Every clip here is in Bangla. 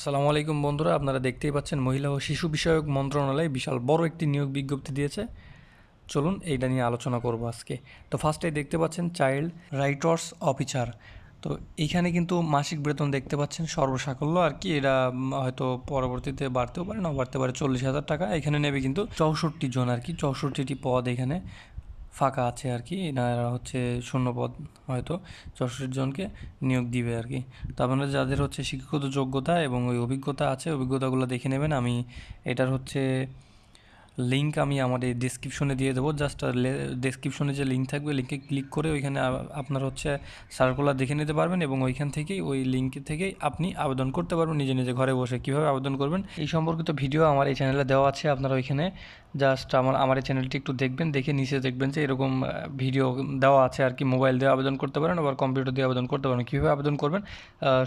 আসসালামু আলাইকুম বন্ধুরা আপনারা দেখতেই পাচ্ছেন মহিলা ও শিশু বিষয়ক মন্ত্রণালয় বিশাল বড় একটি নিয়োগ বিজ্ঞপ্তি দিয়েছে। চলুন এইটা নিয়ে আলোচনা করব আজকে। তো ফার্স্টে দেখতে পাচ্ছেন চাইল্ড রাইটার্স অফিসার তো এইখানে কিন্তু মাসিক বেতন দেখতে পাচ্ছেন সর্বসাকল্য আর কি উম, হয়তো পরবর্তীতে বাড়তেও পারে না বাড়তে পারে চল্লিশ হাজার টাকা। এখানে নেবে কিন্তু চৌষট্টি জন আর কি চৌষট্টিটি পদ এখানে। ফাঁকা আছে আর কি। এনারা হচ্ছে শূন্য পদ হয়তো চৌষট্টি জনকে নিয়োগ দিবে আর কি। তো আপনারা যাদের হচ্ছে শিক্ষাগত যোগ্যতা এবং ওই অভিজ্ঞতা আছে, অভিজ্ঞতাগুলো দেখে নেবেন। আমি এটার হচ্ছে লিঙ্ক আমি এই ডিসক্রিপশনে দিয়ে দেবো। জাস্ট ডিসক্রিপশনে যে লিঙ্ক থাকবে লিঙ্কে ক্লিক করে ওইখানে আপনার হচ্ছে সার্কুলার দেখে নিতে পারবেন এবং ওইখান থেকেই ওই লিঙ্ক থেকেই আপনি আবেদন করতে পারবেন নিজে নিজে ঘরে বসে। কীভাবে আবেদন করবেন? এই সম্পর্কিত ভিডিও আমার এই চ্যানেলে দেওয়া আছে, আপনারা ওইখানে জাস্ট আমার আমার এই চ্যানেলটি একটু দেখবেন, দেখে নিচে দেখবেন যে এরকম ভিডিও দেওয়া আছে আর কি। মোবাইল দিয়ে আবেদন করতে পারেন আবার কম্পিউটার দিয়ে আবেদন করতে পারেন কীভাবে আবেদন করবেন?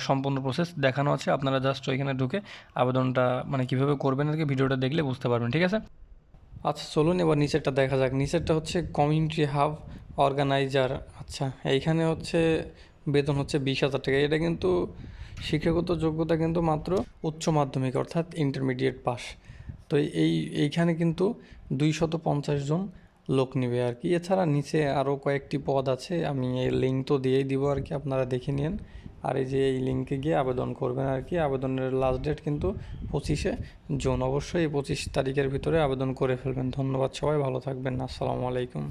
সম্পূর্ণ প্রসেস দেখানো আছে। আপনারা জাস্ট ওইখানে ঢুকে আবেদনটা মানে কীভাবে করবেন আর কি ভিডিওটা দেখলে বুঝতে পারবেন। ঠিক আছে? আচ্ছা চলুন এবার নিচেরটা দেখা যাক। নিচেরটা হচ্ছে কমিউনিটি হাব অর্গানাইজার আচ্ছা এইখানে হচ্ছে বেতন হচ্ছে বিশ হাজার টাকা। এটা কিন্তু শিক্ষাগত যোগ্যতা কিন্তু মাত্র উচ্চ মাধ্যমিক, অর্থাৎ ইন্টারমিডিয়েট পাস তো এই, এইখানে কিন্তু দুইশত পঞ্চাশ জন লোক নেবে আর কি। এছাড়া নিচে আরও কয়েকটি পদ আছে, আমি এই লিঙ্ক তো দিয়েই দিব আর কি, আপনারা দেখে নিন আর এই যে এই লিঙ্কে গিয়ে আবেদন করবেন আর কি। আবেদনের লাস্ট ডেট কিন্তু পঁচিশে জুন। অবশ্যই এই পঁচিশ তারিখের ভিতরে আবেদন করে ফেলবেন। ধন্যবাদ সবাই, ভালো থাকবেন। আসসালামু আলাইকুম।